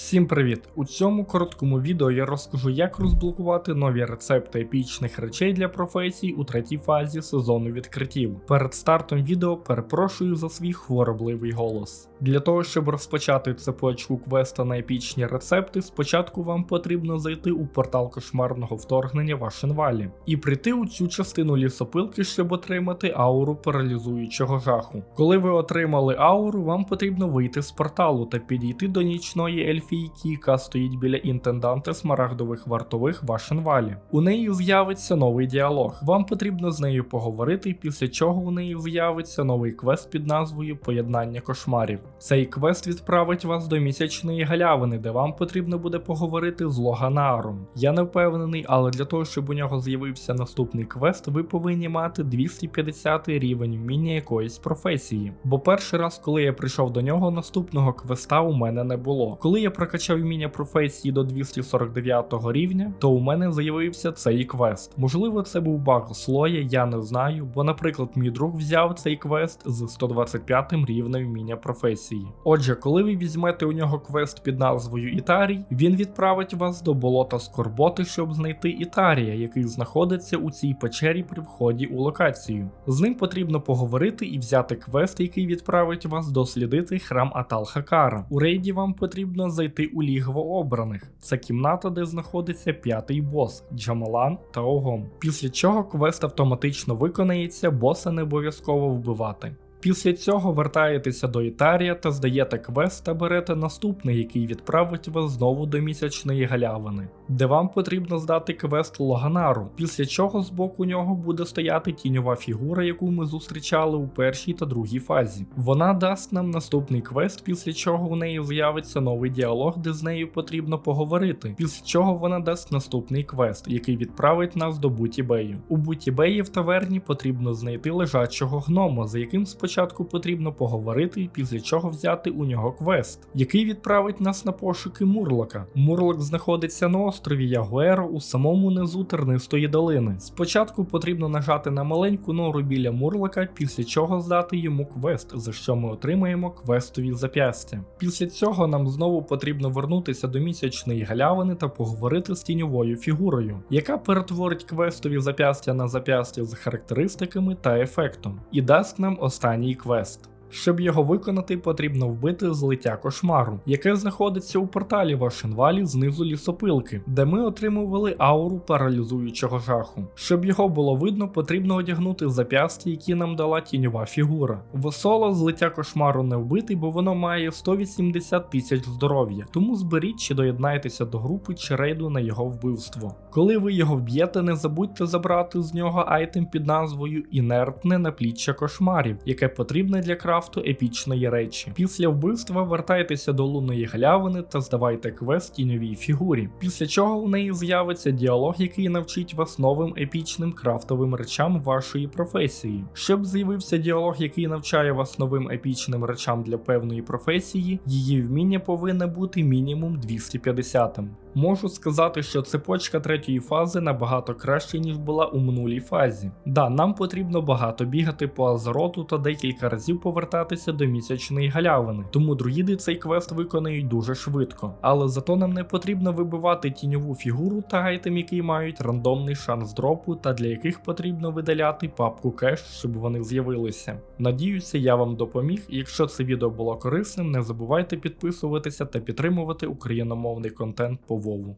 Всім привіт! У цьому короткому відео я розкажу, як розблокувати нові рецепти епічних речей для професій у третій фазі сезону відкриттів. Перед стартом відео перепрошую за свій хворобливий голос. Для того, щоб розпочати цепочку квеста на епічні рецепти, спочатку вам потрібно зайти у портал кошмарного вторгнення в Ашенвалі і прийти у цю частину лісопилки, щоб отримати ауру паралізуючого жаху. Коли ви отримали ауру, вам потрібно вийти з порталу та підійти до нічної ельфійки, яка стоїть біля інтенданта смарагдових вартових в Ашенвалі. У неї з'явиться новий діалог. Вам потрібно з нею поговорити, після чого у неї з'явиться новий квест під назвою Поєднання кошмарів. Цей квест відправить вас до місячної галявини, де вам потрібно буде поговорити з Логанаром. Я не впевнений, але для того, щоб у нього з'явився наступний квест, ви повинні мати 250 рівень вміння якоїсь професії. Бо перший раз, коли я прийшов до нього, наступного квеста у мене не було. Коли я прокачав вміння професії до 249 рівня, то у мене з'явився цей квест. Можливо, це був баг слоя, я не знаю, бо, наприклад, мій друг взяв цей квест з 125 рівнем вміння професії. Отже, коли ви візьмете у нього квест під назвою Ітарій, він відправить вас до болота Скорботи, щоб знайти Ітарія, який знаходиться у цій печері при вході у локацію. З ним потрібно поговорити і взяти квест, який відправить вас дослідити храм Атал-Хакара. У рейді вам потрібно зайти у лігво обраних. Це кімната, де знаходиться п'ятий бос Джамалан та Огом. Після чого квест автоматично виконається, боса не обов'язково вбивати. Після цього вертаєтеся до Ітарія та здаєте квест та берете наступний, який відправить вас знову до місячної галявини, де вам потрібно здати квест Логанару, після чого збоку нього буде стояти тіньова фігура, яку ми зустрічали у першій та другій фазі. Вона дасть нам наступний квест, після чого у неї з'явиться новий діалог, де з нею потрібно поговорити, після чого вона дасть наступний квест, який відправить нас до Бутібею. У Бутібеї в таверні потрібно знайти лежачого гнома, за яким спочатку спочатку потрібно поговорити, після чого взяти у нього квест, який відправить нас на пошуки Мурлока. Мурлок знаходиться на острові Ягуеро у самому низу тернистої долини. Спочатку потрібно нажати на маленьку нору біля Мурлока, після чого здати йому квест, за що ми отримаємо квестові зап'ястя. Після цього нам знову потрібно вернутися до місячної галявини та поговорити з тіньовою фігурою, яка перетворить квестові зап'ястя на зап'ястя з характеристиками та ефектом, і дасть нам останній квест. Щоб його виконати, потрібно вбити злиття кошмару, яке знаходиться у порталі Вашенвалі знизу лісопилки, де ми отримували ауру паралізуючого жаху. Щоб його було видно, потрібно одягнути зап'ястя, які нам дала тіньова фігура. В соло злиття кошмару не вбитий, бо воно має 180 тисяч здоров'я, тому зберіть чи доєднайтеся до групи чи рейду на його вбивство. Коли ви його вб'єте, не забудьте забрати з нього айтем під назвою Інертне напліччя кошмарів, яке потрібне для крафту епічної речі. Після вбивства вертайтеся до лунної галявини та здавайте квест тіньовій фігурі, після чого у неї з'явиться діалог, який навчить вас новим епічним крафтовим речам вашої професії. Щоб з'явився діалог, який навчає вас новим епічним речам для певної професії, її вміння повинне бути мінімум 250. Можу сказати, що цепочка третьої фази набагато краще, ніж була у минулій фазі. Да, нам потрібно багато бігати по Азероту та декілька разів повертатися до місячної галявини, тому друїди цей квест виконають дуже швидко. Але зато нам не потрібно вибивати тіньову фігуру та айтем, які мають рандомний шанс дропу, та для яких потрібно видаляти папку кеш, щоб вони з'явилися. Надіюся, я вам допоміг. Якщо це відео було корисним, не забувайте підписуватися та підтримувати україномовний контент по Вову.